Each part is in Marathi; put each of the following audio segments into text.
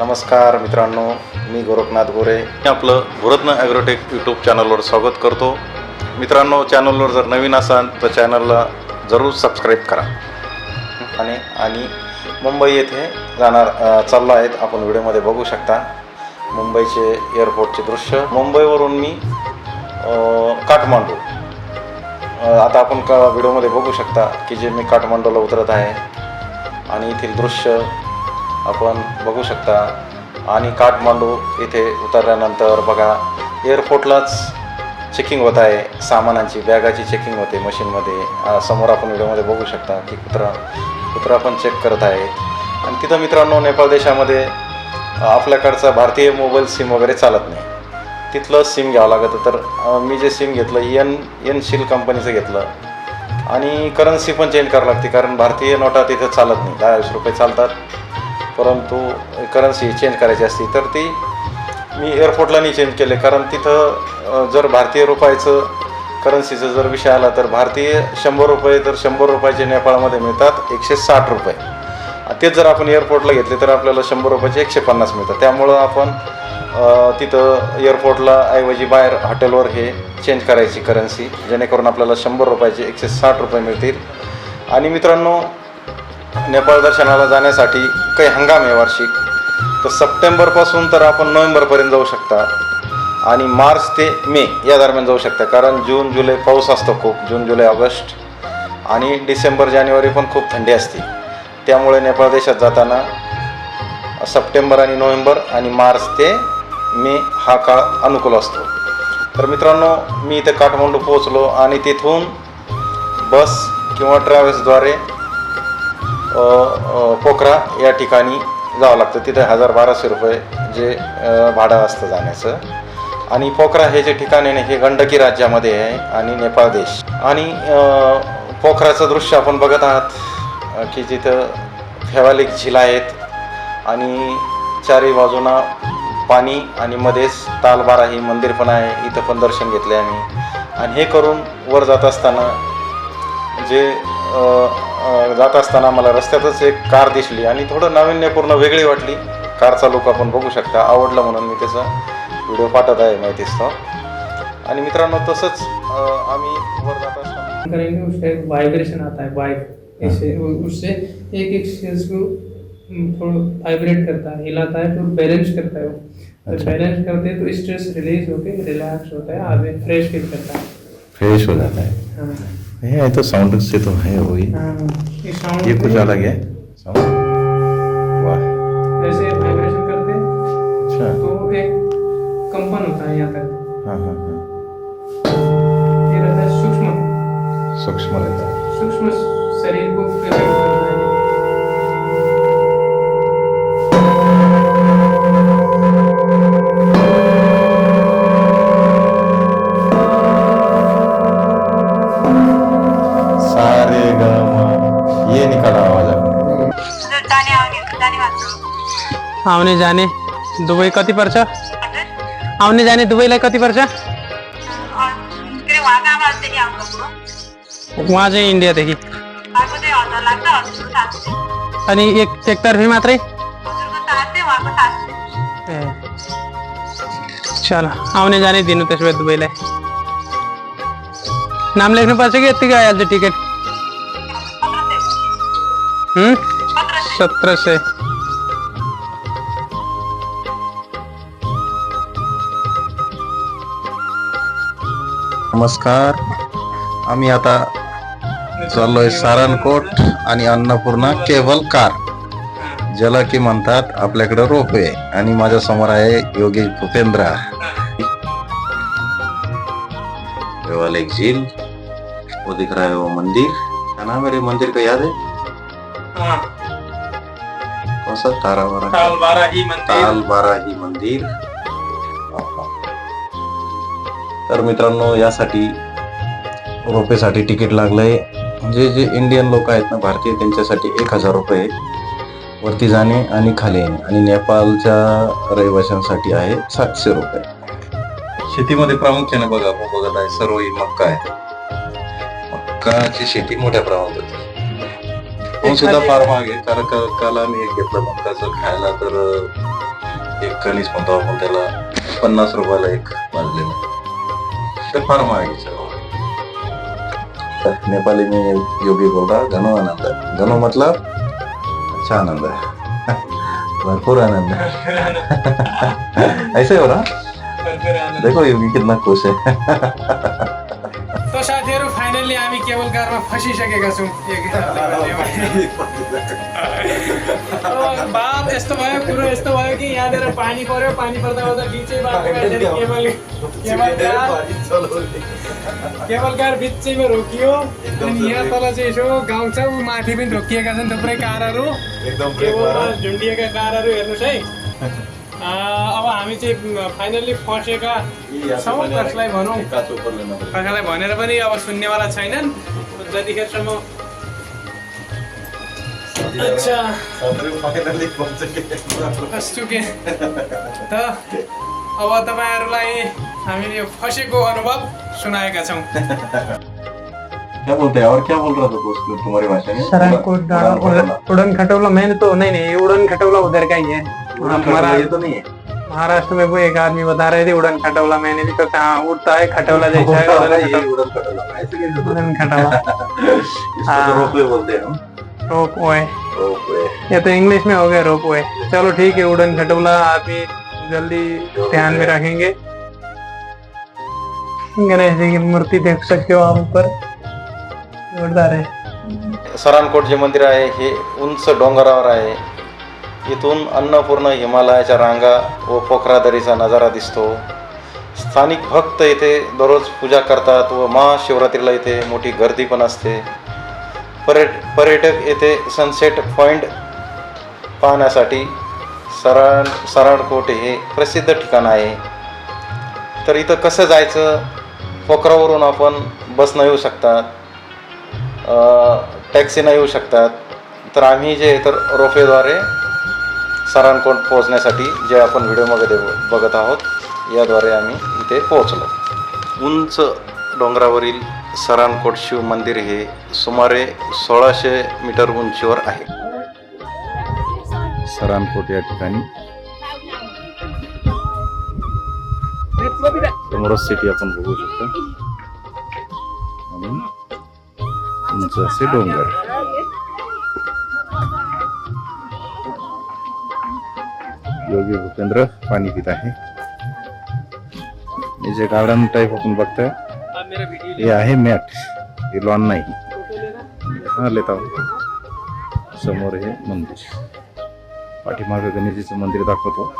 नमस्कार मित्रांनो मी गोरखनाथ गोरे. मी आपलं भुरत्न ॲग्रोटेक यूट्यूब चॅनलवर स्वागत करतो. मित्रांनो चॅनलवर जर नवीन असाल तर चॅनलला जरूर सबस्क्राईब करा. आणि आणि मुंबई येथे जाणार चाललो आहेत. आपण व्हिडिओमध्ये बघू शकता मुंबईचे एअरपोर्टचे दृश्य. मुंबईवरून मी काठमांडू. आता आपण का व्हिडिओमध्ये बघू शकता की जे मी काठमांडूला उतरत आहे. आणि येथील दृश्य आपण बघू शकता. आणि काठमांडू इथे उतरल्यानंतर बघा एअरपोर्टलाच चेकिंग होत आहे. सामानांची बॅगाची चेकिंग होते मशीनमध्ये. समोर आपण व्हिडिओमध्ये बघू शकता की कुत्रा कुत्रा पण चेक करत आहेत आणि तिथं मित्रांनो नेपाळ देशामध्ये आपल्याकडचा भारतीय मोबाईल सिम वगैरे चालत नाही. तिथलं सिम घ्यावं लागतं. तर मी जे सिम घेतलं एन एन शिल कंपनीचं घेतलं. आणि करन्सी पण चेंज करावं लागते कारण भारतीय नोटा तिथं चालत नाही. दहा वीस रुपये चालतात. परंतु करन्सी चेंज करायची असती तर ती मी एअरपोर्टला नाही चेंज केले. कारण तिथं जर भारतीय रुपयाचं करन्सीचा जर विषय आला तर भारतीय शंभर रुपये तर शंभर रुपयाचे नेपाळमध्ये मिळतात एकशे साठ रुपये. तेच जर आपण एअरपोर्टला घेतले तर आपल्याला शंभर रुपयाचे एकशे पन्नास मिळतात. त्यामुळं आपण तिथं एअरपोर्टला ऐवजी बाहेर हॉटेलवर हे चेंज करायची करन्सी जेणेकरून आपल्याला शंभर रुपयाचे एकशे साठ रुपये मिळतील. आणि मित्रांनो नेपाळ दर्शनाला जाण्यासाठी काही हंगाम आहे वार्षिक. तर सप्टेंबरपासून तर आपण नोव्हेंबरपर्यंत जाऊ शकता. आणि मार्च ते मे या दरम्यान जाऊ शकता. कारण जून जुलै पाऊस असतो खूप. जून जुलै ऑगस्ट. आणि डिसेंबर जानेवारी पण खूप थंडी असते. त्यामुळे नेपाळ देशात जाताना सप्टेंबर आणि नोव्हेंबर आणि मार्च ते मे हा काळ अनुकूल असतो. तर मित्रांनो मी इथे काठमांडू पोहोचलो आणि तिथून बस किंवा ट्रॅव्हल्सद्वारे पोखरा या ठिकाणी जावं लागतं. तिथे हजार बाराशे रुपये जे भाडं असतं जाण्याचं. आणि पोखरा हे जे ठिकाण आहे ना हे गंडकी राज्यामध्ये आहे आणि नेपाळ देश. आणि पोखराचं दृश्य आपण बघत आहात की जिथं फेवालिक झील आहेत आणि चारही बाजूना पाणी आणि मध्येच तालबारा ही मंदिर पण आहे. इथं पण दर्शन घेतले आम्ही. आणि हे करून वर जात असताना जे जात असताना मला रस्त्यातच एक कार दिसली आणि थोडं नाविन्यपूर्ण वेगळी वाटली. कारचा लुक आपण बघू शकता. आवडलं म्हणून मी त्याचा व्हिडिओ पाठवत आहे माहितीच तो. आणि मित्रांनो तसंच आम्ही वर जात असताना वाइब्रेशन आता है ऐसे उससे एक एक सेल्स को थोड़ा वाइब्रेट करता है हिलाता है तो बैलेंस करता है वो। तो अच्छा। बैलेंस करते हैं तो स्ट्रेस रिलीज होके रिलैक्स होता है आगे फ्रेश फील करता है। फ्रेश हो जाता है। हाँ। ये तो साउंड से तो है वही। ही ये ये कुछ अलग है? साउंड वाह। ऐसे वाइब्रेशन करते हैं अच्छा। तो एक कंपन होता है यहाँ तक। हाँ हाँ हाँ। ये रहता है सूक्ष्म। सूक्ष्म रहता है। सूक्ष्म शरीर को आउने जाने दुबई कति पर्छ? आउने जाने दुबईलाई कति पर्छ? उहाँ चाहिँ इन्डियादेखि। अनि एक एकतर्फी मात्रै? ए। चल आउने जाने दिनु त्यसो भए दुबईलाई नाम लेख्नुपर्छ कि यत्तिकै आइहाल्छ टिकट? सत्र सय नमस्कार. आम्ही आता चाललोय सारनकोट आणि अन्नपूर्णा केबल कार. ज्याला की म्हणतात आपल्याकडे रोपवे आणि माझ्यासमोर आहे योगेश भूपेंद्र. केवल एक झील. वो दिख रहा है वो मंदिर. क्या नाम है रे मंदिर का याद है? कौन सा तारा वारा ताल बाराही मंदिर। तर मित्रांनो यासाठी रोपेसाठी तिकीट लागलंय. जे जे इंडियन लोक आहेत ना भारतीय त्यांच्यासाठी एक हजार रुपये वरती जाणे आणि खाली येणे. आणि नेपाळच्या रहिवाशांसाठी आहे सातशे रुपये. शेतीमध्ये प्रामुख्याने बघा आपण बघत आहे सर्व ही मक्का आहे. मक्काची शेती मोठ्या प्रमाणात होते. पण सुद्धा फार महाग आहे कारण का- काल आम्ही एक घेतलं मक्काचं खायला तर एक कणीस म्हणतो आपण त्याला पन्नास रुपयाला एक वाजलेलं नेपाली में योगी बोल रहा घनो आनंद है घनो मतलब अच्छा आनंद है भरपूर आनंद है ऐसे हो रहा देखो योगी कितना खुश है સાથીहरू फाइनली हामी केबल कारमा फसिसकेका छौँ बात यस्तो भयो कुरो यस्तो भयो कि यहाँनिर पानी पर्यो पानी पर्दा पर्दा बिचै केबल केबल कार बिचैमा रोकियो अनि यहाँ तल चाहिँ यसो गाउँ छ ऊ माथि पनि रोकिएका छन् थुप्रै कारहरू केबलमा झुन्डिएका कारहरू हेर्नुहोस् है अब हामी चाहिँ फाइनल्ली फसेका छौँ। कसलाई भनौँ? कसैलाई भनेर पनि अब सुन्नेवाला छैनन्। जतिखेरसम्म त अब तपाईँहरूलाई हामीले यो फसेको अनुभव सुनाएका छौँ। क्या बोलते हैं? और क्या बोल रहा था लोग तुम्हारी भाषा में सरायकोट उड़न खटोला। उड़न खटोला मैंने तो नहीं नहीं उड़न खटोला उधर का ही है? हमारा ये तो नहीं है। महाराष्ट्र में वो एक आदमी बता रहे थे उड़न खटोला मैंने भी कहा हाँ उड़ता है खटोला जैसा है उड़न खटोला। उड़न खटोला हैं? इसको हाँ। तो रोपवे बोलते हैं हम। रोप वे रोपवे। ये तो इंग्लिश में हो गया रोप वे चलो ठीक है उड़न खटोला आप ही जल्दी ध्यान में रखेंगे। गणेश जी की मूर्ति देख सकते हो आप ऊपर। जोरदार है। सरानकोट जे मंदिर आहे हे उंच डोंगरावर आहे इथून अन्नपूर्ण हिमालयाच्या रांगा व पोखरादरीचा नजारा दिसतो. स्थानिक भक्त इथे दररोज पूजा करतात व महाशिवरात्रीला इथे मोठी गर्दी पण असते. पर्यट पर्यटक येथे सनसेट पॉईंट पाहण्यासाठी सराड सराडकोट हे प्रसिद्ध ठिकाण आहे. तर इथं कसं जायचं? पोखरावरून आपण बसनं येऊ शकतात. टॅक्सीनं येऊ शकतात. तर आम्ही जे तर रोपेद्वारे सरांकोट पोहोचण्यासाठी जे आपण व्हिडिओमध्ये बघत आहोत याद्वारे आम्ही इथे पोहोचलो. उंच डोंगरावरील सरानकोट शिव मंदिर हे सुमारे सोळाशे मीटर उंचीवर आहे. सरानकोट या ठिकाणी. समोरच सिटी आपण बघू शकतो. उंच असे डोंगर. योगी भूपेंद्र पाणी पित आहे. हे जे गार्डन टाईप आपण बघतोय हे आहे मॅट हे लॉन नाही. हा लेता हो. समोर हे मंदिर. पाठीमागे गणेशजीचं मंदिर दाखवतो.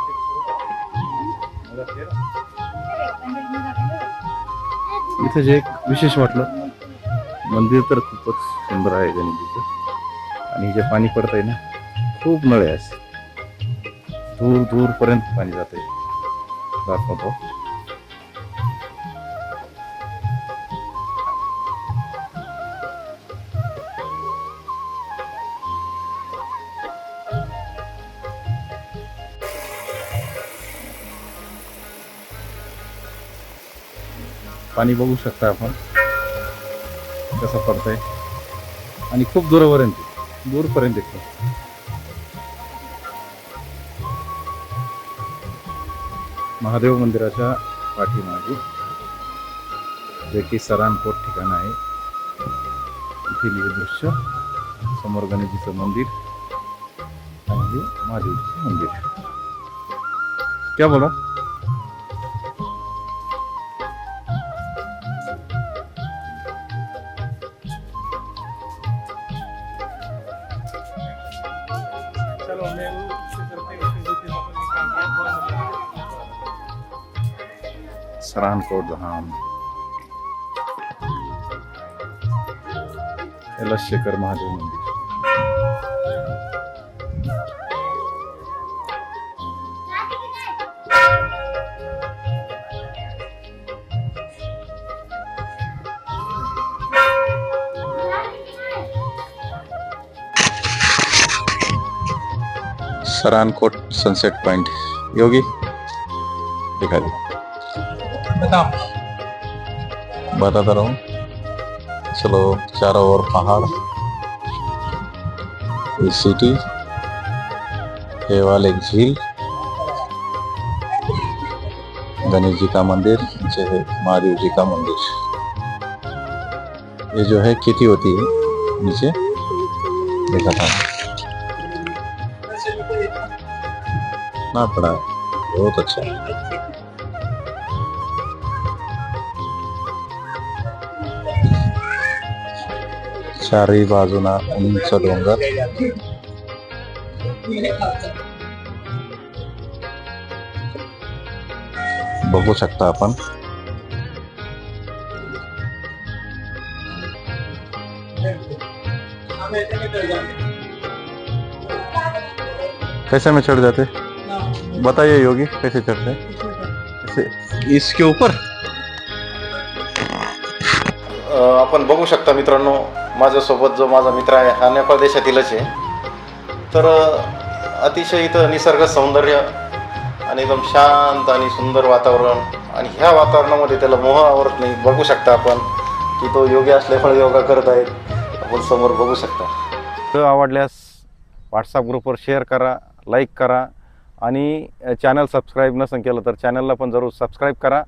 इथं जे एक विशेष वाटलं मंदिर तर खूपच सुंदर आहे गणेशजीचं. आणि जे पाणी पडत आहे ना खूप नळे आहे दूर दूर पर्यंत पाणी जाते. दाखवतो पाणी बघू शकता आपण. कसं पडतंय. आणि खूप दूरपर्यंत दूरपर्यंत येतो महादेव मंदिराच्या पाठीमागे. जे की सरानकोट ठिकाण आहे. येथील हे दृश्य समोर गणेशजीचं मंदिर आणि महादेवजीचं मंदिर. क्या बोला? चलो सरानकोट धाम याला शेखर महादेव मंदिर। सरानकोट सनसेट पॉइंट। योगी दिखा दे। बताओ। बताता रहूँ। चलो चारों ओर पहाड़। ये सिटी ये वाले झील। गणेश जी का मंदिर नीचे है महादेव जी का मंदिर। ये जो है खेती होती है नीचे। देखा था ना पड़ा बहुत अच्छा। है चारही बाजूना उंच डोंगर. बघू शकता आपण. कैसे में चढ़ जाते? बताइए योगी कैसे चढ़ते? इसके ऊपर? आपण बघू शकता मित्रांनो माझ्यासोबत जो माझा मित्र आहे हा नेपाळ देशातीलच आहे. तर अतिशय इथं निसर्ग सौंदर्य आणि एकदम शांत आणि सुंदर वातावरण आणि ह्या वातावरणामध्ये त्याला मोह आवरत नाही. बघू शकता आपण की तो योगी असल्यामुळे योगा करत आहे आपण समोर बघू शकता. व्हिडिओ आवडल्यास व्हॉट्सअप ग्रुपवर शेअर करा लाईक करा आणि चॅनल सबस्क्राईब नसेल केलं तर चॅनलला पण जरूर सबस्क्राईब करा.